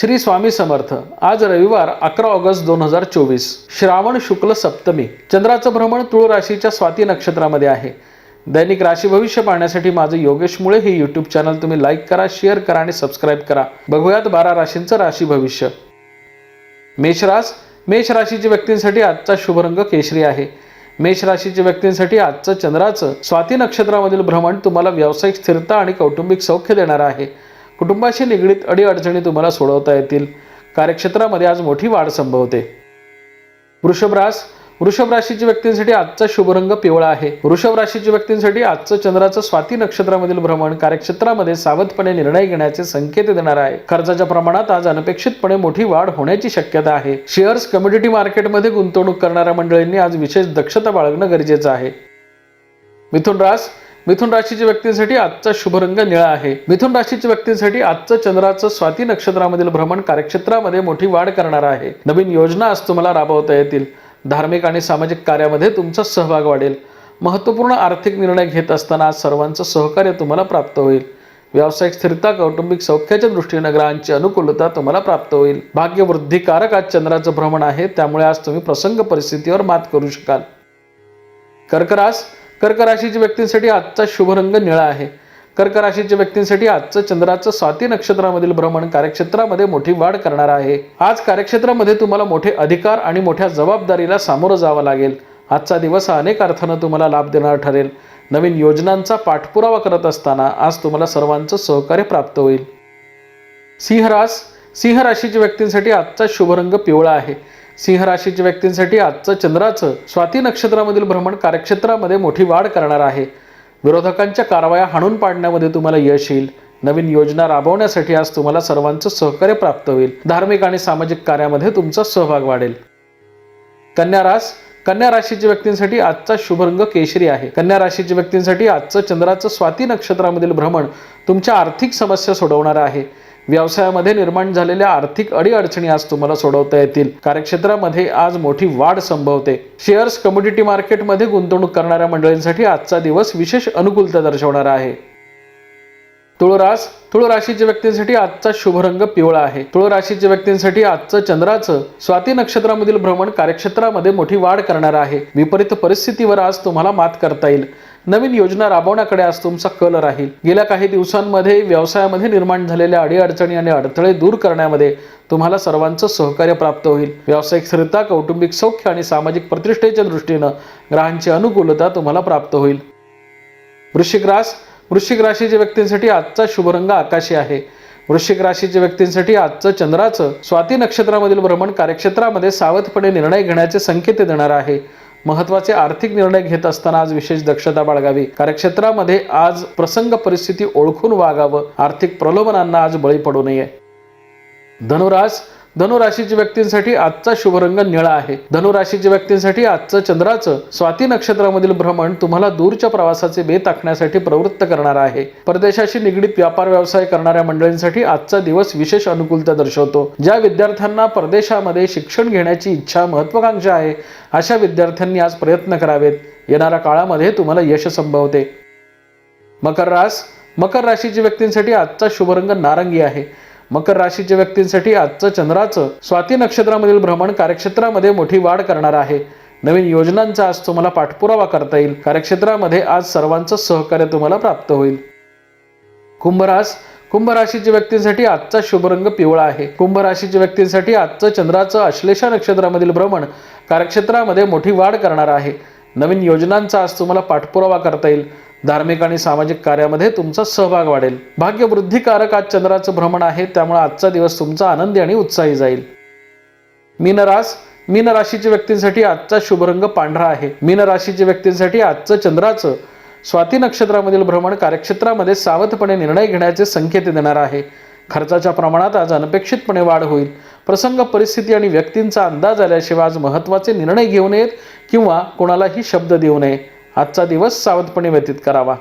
श्री स्वामी समर्थ. आज रविवार अकरा ऑगस्ट दोन हजार चोवीस. श्रावण शुक्ल सप्तमी. चंद्राचं भ्रमण तुळ राशीच्या स्वाती नक्षत्रामध्ये आहे. दैनिक राशी भविष्य पाहण्यासाठी माझं योगेश मुळे हे यूट्यूब चॅनल तुम्ही लाईक करा शेअर करा आणि सबस्क्राईब करा. बघूयात बारा राशींचं राशी भविष्य. मेषरास मेष राशीच्या व्यक्तींसाठी आजचा शुभ रंग केशरी आहे. मेष राशीच्या व्यक्तींसाठी आजचं चंद्राचं स्वाती नक्षत्रामधील भ्रमण तुम्हाला व्यावसायिक स्थिरता आणि कौटुंबिक सौख्य देणार आहे. कुटुंबाशी निगडीत अडीअडचणी तुम्हाला सोडवता येतील. कार्यक्षेत्रामध्ये आज मोठी वाढ संभवते. वृषभ रास वृषभ राशीच्या व्यक्तींसाठी आजचा शुभरंग पिवळा आहे. वृषभ राशीच्या व्यक्तींसाठी आजचं चंद्राचं स्वाती नक्षत्रामधील भ्रमण कार्यक्षेत्रामध्ये सावधपणे निर्णय घेण्याचे संकेत देणार आहे. खर्चाच्या प्रमाणात आज अनपेक्षितपणे मोठी वाढ होण्याची शक्यता आहे. शेअर्स कम्युनिटी मार्केटमध्ये गुंतवणूक करणाऱ्या मंडळींनी आज विशेष दक्षता बाळगणं गरजेचं आहे. मिथुन रास मिथुन राशीच्या व्यक्तींसाठी आजचा शुभ रंग निळा आहे. मिथुन राशीच्या व्यक्तींसाठी आजचं चंद्राचं स्वाती नक्षत्रामधील भ्रमण कार्यक्षेत्रामध्ये मोठी वाढ करणार आहे. नवीन योजना आज तुम्हाला राबवता येतील. धार्मिक आणि सामाजिक कार्यामध्ये तुमचा सहभाग वाढेल. महत्त्वपूर्ण आर्थिक निर्णय घेत असताना आज सर्वांचं सहकार्य तुम्हाला प्राप्त होईल. व्यावसायिक स्थिरता कौटुंबिक सौख्याच्या दृष्टीने ग्रहांची अनुकूलता तुम्हाला प्राप्त होईल. भाग्यवृद्धिकारक आज चंद्राचं भ्रमण आहे त्यामुळे आज तुम्ही प्रसंग परिस्थितीवर मात करू शकाल. कर्करास कर्क राशीच्या व्यक्तींसाठी आजचा शुभरंग निळा आहे. कर्क राशीच्या व्यक्तींसाठी आजचं चंद्राचं स्वाती नक्षत्रामधील भ्रमण कार्यक्षेत्रामध्ये मोठी वाढ करणार आहे. आज कार्यक्षेत्रामध्ये तुम्हाला मोठे अधिकार आणि मोठ्या जबाबदारीला सामोरं जावं लागेल. आजचा दिवस हा अनेक अर्थानं तुम्हाला लाभ देणार ठरेल. नवीन योजनांचा पाठपुरावा करत असताना आज तुम्हाला सर्वांचं सहकार्य प्राप्त होईल. सिंहरास सिंह राशीच्या व्यक्तींसाठी आजचा शुभरंग पिवळा आहे. सिंह राशीच्या व्यक्तींसाठी आजचं चंद्राचं स्वाती नक्षत्रामधील भ्रमण कार्यक्षेत्रामध्ये मोठी वाढ करणार आहे. विरोधकांच्या कारवाया हाणून पाडण्यामध्ये तुम्हाला यश येईल. नवीन योजना राबवण्यासाठी आज तुम्हाला सर्वांचं सहकार्य प्राप्त होईल. धार्मिक आणि सामाजिक कार्यामध्ये तुमचा सहभाग वाढेल. कन्या रास कन्या राशीच्या व्यक्तींसाठी आजचा शुभ रंग केशरी आहे. कन्या राशीच्या व्यक्तींसाठी आजचं चंद्राचं स्वाती नक्षत्रामधील भ्रमण तुमच्या आर्थिक समस्या सोडवणार आहे. व्यवसायामध्ये निर्माण झालेल्या आर्थिक अडीअडचणी आज तुम्हाला सोडवता येतील. कार्यक्षेत्रामध्ये आज मोठी वाढ संभवते. शेअर्स कमोडिटी मार्केटमध्ये गुंतवणूक करणाऱ्या मंडळींसाठी आजचा दिवस विशेष अनुकूलता दर्शवणार आहे. तुळरास तुळ राशीच्या व्यक्तींसाठी आजचा शुभ रंग पिवळा आहे. तुळ राशीच्या व्यक्तींसाठी आजचं चंद्राचं स्वाती नक्षत्रामधील भ्रमण कार्यक्षेत्रामध्ये मोठी वाढ करणार आहे. विपरीत परिस्थितीवर आज तुम्हाला मात करता येईल. नवीन योजना राबवण्याकडे आज तुमचा कल राहील. गेल्या काही दिवसांमध्ये व्यवसायामध्ये निर्माण झालेल्या अडीअडचणी आणि अडथळे दूर करण्यामध्ये तुम्हाला सर्वांचं सहकार्य प्राप्त होईल. व्यावसायिक स्थिरता कौटुंबिक सौख्य आणि सामाजिक प्रतिष्ठेच्या दृष्टीनं ग्रहांची अनुकूलता तुम्हाला प्राप्त होईल. वृश्चिक रास वृश्चिक राशीच्या व्यक्तींसाठी आजचा शुभरंग आकाशी आहे. वृश्चिक राशीच्या व्यक्तींसाठी आजचं चंद्राचं स्वाती नक्षत्रामधील भ्रमण कार्यक्षेत्रामध्ये सावधपणे निर्णय घेण्याचे संकेत देणार आहे. महत्त्वाचे आर्थिक निर्णय घेत असताना आज विशेष दक्षता बाळगावी. कार्यक्षेत्रामध्ये आज प्रसंग परिस्थिती ओळखून वागावं. आर्थिक प्रलोभनांना आज बळी पडू नये. धनुराज धनुराशीच्या व्यक्तींसाठी आजचा शुभरंग निळा आहे. धनुराशीच्या व्यक्तींसाठी आजचं चंद्राचं स्वाती नक्षत्रामधील भ्रमण तुम्हाला दूरच्या प्रवासाचे बेत आखण्यासाठी प्रवृत्त करणार आहे. परदेशाशी निगडीत व्यापार व्यवसाय करणाऱ्या मंडळींसाठी आजचा दिवस विशेष अनुकूलता दर्शवतो. ज्या विद्यार्थ्यांना परदेशामध्ये शिक्षण घेण्याची इच्छा महत्वाकांक्षा आहे अशा विद्यार्थ्यांनी आज प्रयत्न करावेत. येणाऱ्या काळामध्ये तुम्हाला यश संभवते. मकर रास मकर राशीच्या व्यक्तींसाठी आजचा शुभरंग नारंगी आहे. मकर राशीच्या व्यक्तींसाठी आजचं चंद्राचं स्वाती नक्षत्रामधील भ्रमण कार्यक्षेत्रामध्ये मोठी वाढ करणार आहे. नवीन योजनांचा आज तुम्हाला पाठपुरावा करता येईल. कार्यक्षेत्रामध्ये आज सर्वांचं सहकार्य तुम्हाला प्राप्त होईल. कुंभरास कुंभ राशीच्या व्यक्तींसाठी आजचा शुभ रंग पिवळा आहे. कुंभ राशीच्या व्यक्तींसाठी आजचं चंद्राचं आश्लेषा नक्षत्रामधील भ्रमण कार्यक्षेत्रामध्ये मोठी वाढ करणार आहे. नवीन योजनांचा आज तुम्हाला पाठपुरावा करता येईल. धार्मिक आणि सामाजिक कार्यामध्ये तुमचा सहभाग वाढेल. भाग्यवृद्धिकारक आज चंद्राचं भ्रमण आहे त्यामुळे आजचा दिवस तुमचा आनंदी आणि उत्साही जाईल. मीनरास मीन राशीच्या व्यक्तींसाठी आजचा शुभरंग पांढरा आहे. मीन राशीच्या व्यक्तींसाठी आजचं चंद्राचं स्वाती नक्षत्रामधील भ्रमण कार्यक्षेत्रामध्ये सावधपणे निर्णय घेण्याचे संकेत देणार आहे. खर्चाच्या प्रमाणात आज अनपेक्षितपणे वाढ होईल. प्रसंग परिस्थिती आणि व्यक्तींचा अंदाज आल्याशिवाय आज महत्त्वाचे निर्णय घेऊ नयेत किंवा कोणालाही शब्द देऊ नये. आजचा दिवस सावधपणे व्यतीत करावा.